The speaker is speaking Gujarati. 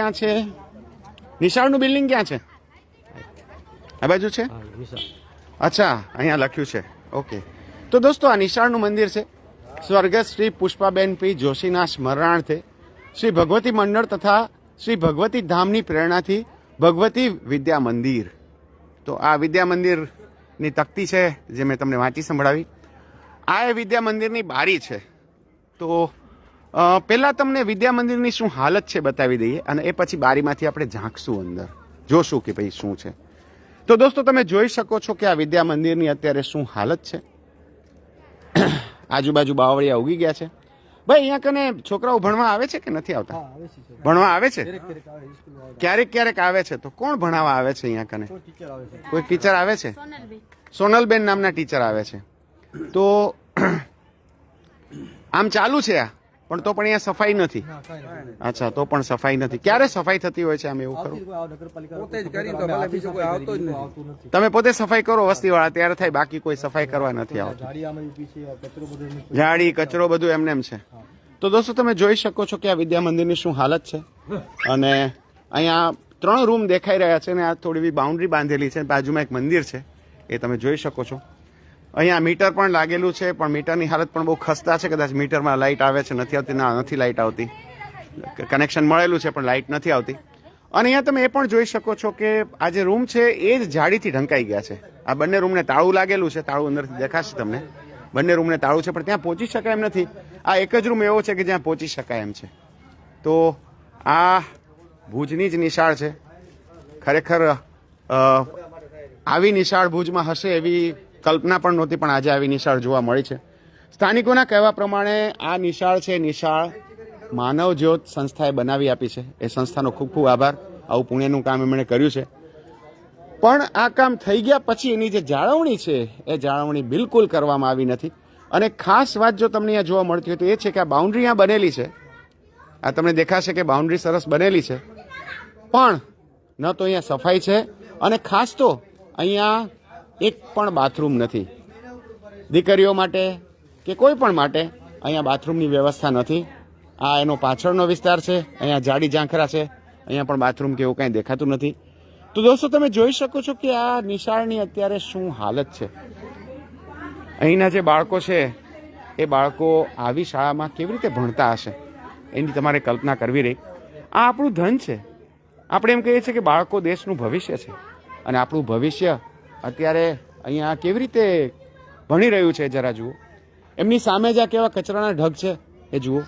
ક્યાં છે? નિશાળનું બિલ્ડિંગ ક્યાં છે? આ બાજુ છે? અચ્છા અહીંયા લખ્યું છે. ઓકે. તો દોસ્તો આ નિશાળનું મંદિર છે. સ્વર્ગસ્થ શ્રી પુષ્પાબેન પી જોશીના સ્મરણાર્થે શ્રી ભગવતી મંડળ તથા શ્રી ભગવતી ધામની પ્રેરણાથી ભગવતી વિદ્યા મંદિર. તો આ વિદ્યા મંદિરની તકતી છે જે મેં તમને વાંચી સંભળાવી. આ એ વિદ્યા મંદિરની બારી છે. તો પહેલા તમને વિદ્યા મંદિરની શું હાલત છે બતાવી દઈએ અને એ પછી બારીમાંથી આપણે ઝાંકશું અંદર. જોશું કે ભાઈ શું છે. તો દોસ્તો તમે જોઈ શકો છો કે આ વિદ્યા મંદિરની અત્યારે શું હાલત છે. આજુબાજુ બાવળિયા ઉગી ગયા છે. ભાઈ અહીંયા કને છોકરાઓ ભણવા આવે છે કે નથી આવતા? ભણવા આવે છે? ક્યારેક ક્યારેક આવે છે તો કોણ ભણાવવા આવે છે અહીંયા કને? કોઈ ટીચર આવે છે? સોનલબેન. નામના ટીચર આવે છે. તો આમ ચાલુ છે આ. પણ તો પણ અહીંયા સફાઈ નથી. અચ્છા તો પણ સફાઈ નથી. ક્યારે સફાઈ થતી હોય છે આમ એવું ખરું? પોતે જ કરી તો ભલે બીજું કોઈ આવતો જ નથી. તમે પોતે સફાઈ કરો વસ્તીવાળા ત્યારે થાય બાકી કોઈ સફાઈ કરવા નથી આવતું. ઝાડી કચરો બધું એમને એમ છે. તો દોસ્તો તમે જોઈ શકો છો કે આ વિદ્યા મંદિરની શું હાલત છે. અને અહીંયા ત્રણ રૂમ દેખાઈ રહ્યા છે અને આ થોડી બાઉન્ડ્રી બાંધેલી છે. બાજુમાં એક મંદિર છે. એ તમે જોઈ શકો છો. અહીંયા મીટર પણ લાગેલું છે, પણ મીટરની હાલત પણ બહુ ખસ્તા છે. કદાચ મીટરમાં લાઇટ આવે છે, નથી આવતી. ના, નથી લાઇટ આવતી. કનેક્શન મળેલું છે, પણ લાઇટ નથી આવતી. અને અહીંયા તમે એ પણ જોઈ શકો છો કે આ જે રૂમ છે, એ જ જાળીથી ઢંકાઈ ગયા છે. આ બંને રૂમને તાળું લાગેલું છે, તાળું અંદરથી દેખાશે તમને. બંને રૂમને તાળું છે, પણ ત્યાં પહોંચી શકાય એમ નથી. આ એક જ રૂમ એવો છે કે જ્યાં પહોંચી શકાય એમ છે. તો આ ભુજની જ નિશાળ છે. ખરેખર આવી નિશાળ ભુજમાં હશે એવી કલ્પના પણ નહોતી, પણ આજે આવી નિશાળ જોવા મળી છે. સ્થાનિકોના કહેવા પ્રમાણે આ નિશાળ છે નિશાળ માનવ જ્યોત સંસ્થાએ બનાવી આપી છે. એ સંસ્થાનો ખૂબ ખૂબ આભાર. આવું પુણ્યનું કામ એમણે કર્યું છે. પણ આ કામ થઈ ગયા પછી એની જે જાળવણી છે, એ જાળવણી બિલકુલ કરવામાં આવી નથી. અને ખાસ વાત જો તમને અહીંયા જોવા મળતી હોય તો એ છે કે આ બાઉન્ડ્રી અહીંયા બનેલી છે. આ તમને દેખાશે કે બાઉન્ડ્રી સરસ બનેલી છે. પણ ન તો અહીંયા સફાઈ છે. અને ખાસ તો અહીંયા એક પણ બાથરૂમ નથી. દીકરીઓ માટે કે કોઈ પણ માટે અહીંયા બાથરૂમની વ્યવસ્થા નથી. આ એનો પાછળનો વિસ્તાર છે, અહીંયા જાડી ઝાંખરા છે, અહીંયા પણ બાથરૂમ કે એવું કાંઈ દેખાતું નથી. તો દોસ્તો, તમે જોઈ શકો છો કે આ નિશાળની અત્યારે શું હાલત છે. અહીંના જે બાળકો છે, એ બાળકો આવી શાળામાં કેવી રીતે ભણતા હશે? એની તમારે કલ્પના કરવી રહી. આ આપણું ધન છે. આપણે એમ કહીએ છીએ કે બાળકો દેશનું ભવિષ્ય છે. અને આપણું ભવિષ્ય અત્યારે અહીંયા કેવી રીતે ભણી રહ્યું છે જરા જુઓ. એમની સામે જ આ કેવા કચરાના ઢગ છે, એ જુઓ.